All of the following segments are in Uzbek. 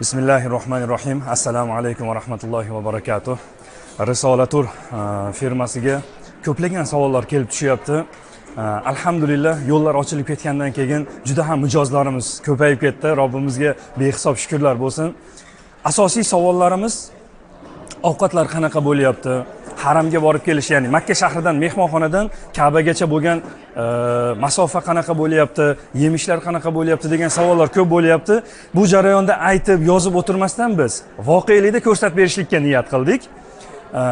bismillahi rohmanir rohim assalomu alaykum va rahmatullohi va barakatuh. Risolatur uh, firmasiga ko'plagan savollar kelib tushyapti. Uh, alhamdulillah yo'llar ochilib ketgandan keyin juda ham mijozlarimiz ko'payib ketdi. Robbimizga behisob shukurlar bo'lsin. Asosiy savollarimiz ovqatlar qanaqa bo'lyapti? Haramga borib kelish ya'ni makka shahridan mehmonxonadan kabagacha bo'lgan e, masofa qanaqa bo'lyapti yemishlar qanaqa bo'lyapti degan savollar ko'p bo'lyapti. Bu jarayonda aytib yozib o'tirmasdan biz voqelikda ko'rsatib berishlikka niyat qildik. E,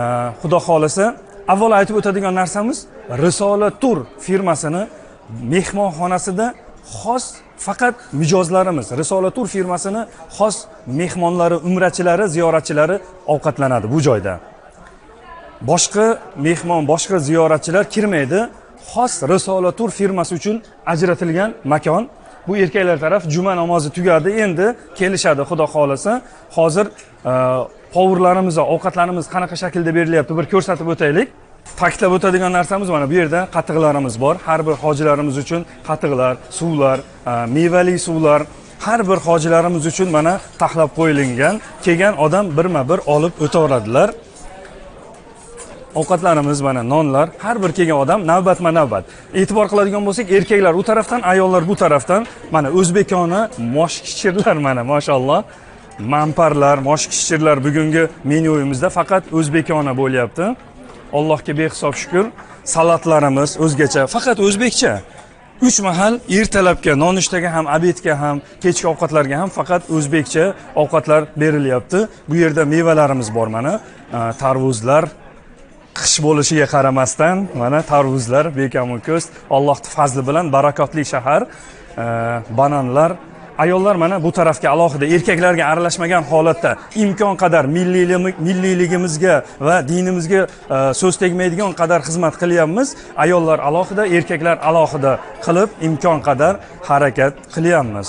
xudo xohlasa avvalo aytib o'tadigan narsamiz risola tur firmasini mehmonxonasida xos faqat mijozlarimiz risola tur firmasini xos mehmonlari umrachilari ziyoratchilari ovqatlanadi bu joyda. Boshqa mehmon boshqa ziyoratchilar kirmaydi. Xos risolatur firmasi uchun ajratilgan makon. Bu erkaklar taraf juma namozi tugadi. Endi kelishadi xudo xohlasa. Hozir e, ovqatlarimiz qanaqa shaklda berilyapti? Bir ko'rsatib o'taylik. Ta'kidlab o'tadigan narsamiz mana bu yerda qatiqlarimiz bor. Har bir hojilarimiz uchun qatiqlar suvlar e, mevali suvlar har bir hojilarimiz uchun mana taxlab qo'yilgan kelgan odam birma bir olib o'taveradilar. Ovqatlarimiz mana nonlar har bir kelgan odam navbatma navbat. E'tibor qiladigan bo'lsak erkaklar u tarafdan ayollar bu tarafdan. Mana o'zbekona moshkichirlar mana mashalloh. Mamparlar moshkichirlar bugungi menyuyimizda faqat o'zbekona bo'lyapti. Allohga behisob shukur salatlarimiz o'zgacha faqat o'zbekcha. Uch mahal ertalabga nonushtaga ham obedga ham kechki ovqatlarga ham faqat o'zbekcha ovqatlar berilyapti. Bu yerda mevalarimiz bor mana. Tarvuzlar qish bo'lishiga qaramasdan mana tarvuzlar bekamu ko'st allohni fazli bilan barakotli shahar e, bananlar. Ayollar mana bu tarafga alohida erkaklarga aralashmagan holatda imkon qadar milliyligimizga va dinimizga e, so'z tegmaydigan qadar xizmat qilyapmiz. Ayollar alohida erkaklar alohida qilib imkon qadar harakat qilyapmiz.